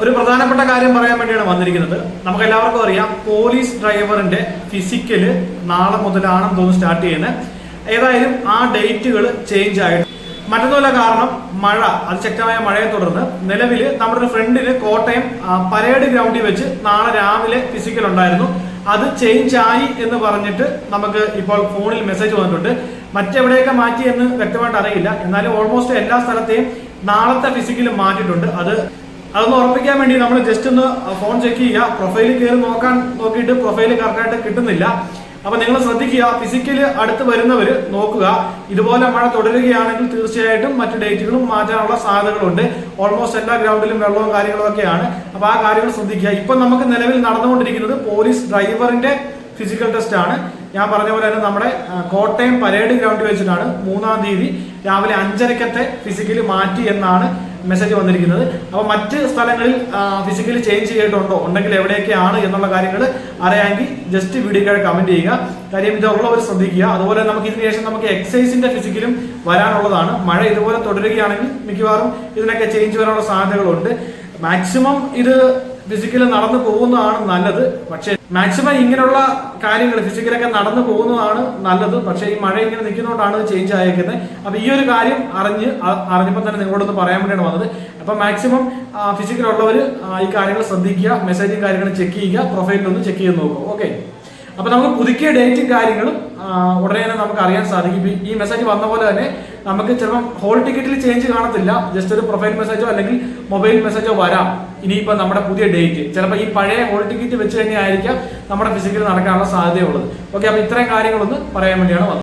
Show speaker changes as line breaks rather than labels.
ഒരു പ്രധാനപ്പെട്ട കാര്യം പറയാൻ വേണ്ടിയാണ് വന്നിരിക്കുന്നത്. നമുക്ക് എല്ലാവർക്കും അറിയാം പോലീസ് ഡ്രൈവറിന്റെ ഫിസിക്കൽ നാളെ മുതലാണെന്ന് തോന്നുന്നു സ്റ്റാർട്ട് ചെയ്യുന്നത്. ഏതായാലും ആ ഡേറ്റുകൾ ചേഞ്ച് ആയിട്ട്. മറ്റൊന്നുമല്ല കാരണം മഴ അത് ശക്തമായ മഴയെ തുടർന്ന് നിലവിൽ നമ്മുടെ ഒരു ഫ്രണ്ടിൽ കോട്ടയം പരേഡ് ഗ്രൗണ്ടിൽ വെച്ച് നാളെ രാവിലെ ഫിസിക്കൽ ഉണ്ടായിരുന്നു. അത് ചേഞ്ച് ആയി എന്ന് പറഞ്ഞിട്ട് നമുക്ക് ഇപ്പോൾ ഫോണിൽ മെസ്സേജ് വന്നിട്ടുണ്ട്. മറ്റെവിടെയൊക്കെ മാറ്റി എന്ന് വ്യക്തമായിട്ട് അറിയില്ല. എന്നാലും ഓൾമോസ്റ്റ് എല്ലാ സ്ഥലത്തെയും നാളത്തെ ഫിസിക്കലും മാറ്റിയിട്ടുണ്ട്. അത് അതൊന്ന് ഉറപ്പിക്കാൻ വേണ്ടി നമ്മൾ ജസ്റ്റ് ഒന്ന് ഫോൺ ചെക്ക് ചെയ്യുക. പ്രൊഫൈൽ കയറി നോക്കാൻ നോക്കിയിട്ട് പ്രൊഫൈൽ കറക്റ്റായിട്ട് കിട്ടുന്നില്ല. അപ്പൊ നിങ്ങൾ ശ്രദ്ധിക്കുക ഫിസിക്കലി അടുത്ത് വരുന്നവർ നോക്കുക. ഇതുപോലെ മഴ തുടരുകയാണെങ്കിൽ തീർച്ചയായിട്ടും മറ്റു ഡേറ്റുകളും മാറ്റാനുള്ള സാധ്യതകളുണ്ട്. ഓൾമോസ്റ്റ് എല്ലാ ഗ്രൗണ്ടിലും വെള്ളവും കാര്യങ്ങളും ഒക്കെയാണ്. അപ്പൊ ആ കാര്യങ്ങൾ ശ്രദ്ധിക്കുക. ഇപ്പൊ നമുക്ക് നിലവിൽ നടന്നുകൊണ്ടിരിക്കുന്നത് പോലീസ് ഡ്രൈവറിന്റെ ഫിസിക്കൽ ടെസ്റ്റ് ആണ്. ഞാൻ പറഞ്ഞ പോലെ തന്നെ നമ്മുടെ കോട്ടയം പരേഡ് ഗ്രൗണ്ടിൽ വെച്ചിട്ടാണ് മൂന്നാം തീയതി രാവിലെ അഞ്ചരക്കത്തെ ഫിസിക്കലി മാറ്റി എന്നാണ് മെസ്സേജ് വന്നിരിക്കുന്നത്. അപ്പോൾ മറ്റ് സ്ഥലങ്ങളിൽ ഫിസിക്കലി ചേഞ്ച് ചെയ്തിട്ടുണ്ടോ? ഉണ്ടെങ്കിൽ എവിടെയൊക്കെയാണ് എന്നുള്ള കാര്യങ്ങൾ അറിയാമെങ്കിൽ ജസ്റ്റ് വീഡിയോക്കായി കമന്റ് ചെയ്യുക. കാര്യം ഇതുള്ളവർ ശ്രദ്ധിക്കുക. അതുപോലെ നമുക്ക് ഇതിന് ശേഷം നമുക്ക് എക്സസൈസിന്റെ ഫിസിക്കലും വരാനുള്ളതാണ്. മഴ ഇതുപോലെ തുടരുകയാണെങ്കിൽ മിക്കവാറും ഇതിനൊക്കെ ചേഞ്ച് വരാനുള്ള സാധ്യതകളുണ്ട്. മാക്സിമം ഇത് ഫിസിക്കൽ നടന്നു പോകുന്നതാണ് നല്ലത്. പക്ഷേ മാക്സിമം ഇങ്ങനെയുള്ള കാര്യങ്ങൾ ഫിസിക്കലൊക്കെ നടന്നു പോകുന്നതാണ് നല്ലത്. പക്ഷേ ഈ മഴ ഇങ്ങനെ നിൽക്കുന്നതുകൊണ്ടാണ് ചേഞ്ച് ആയേക്കുന്നത്. അപ്പൊ ഈ ഒരു കാര്യം അറിഞ്ഞ് അറിഞ്ഞപ്പോൾ തന്നെ നിങ്ങളോടൊന്ന് പറയാൻ വേണ്ടിയാണ് വന്നത്. അപ്പൊ മാക്സിമം ഫിസിക്കലുള്ളവർ ഈ കാര്യങ്ങൾ ശ്രദ്ധിക്കുക മെസ്സേജും കാര്യങ്ങളും ചെക്ക് ചെയ്യുക പ്രൊഫൈലിൽ ഒന്ന് ചെക്ക് ചെയ്ത് നോക്കുക. ഓക്കെ അപ്പൊ നമുക്ക് പുതുക്കിയ ഡേറ്റും കാര്യങ്ങളും ഉടനെ തന്നെ നമുക്ക് അറിയാൻ സാധിക്കും. ഈ മെസ്സേജ് വന്ന പോലെ തന്നെ നമുക്ക് ചിലപ്പം ഹോൾ ടിക്കറ്റിൽ ചേഞ്ച് കാണത്തില്ല. ജസ്റ്റ് ഒരു പ്രൊഫൈൽ മെസ്സേജോ അല്ലെങ്കിൽ മൊബൈൽ മെസ്സേജോ വരാം. ഇനിയിപ്പോ നമ്മുടെ പുതിയ ഡേറ്റ് ചിലപ്പോൾ ഈ പഴയ ഹോൾ ടിക്കറ്റ് വെച്ച് തന്നെ ആയിരിക്കാം നമ്മുടെ ഫിസിക്കൽ നടക്കാനുള്ള സാധ്യതയുള്ളത്. ഓക്കെ അപ്പൊ ഇത്രയും കാര്യങ്ങളൊന്ന് പറയാൻ വേണ്ടിയാണ്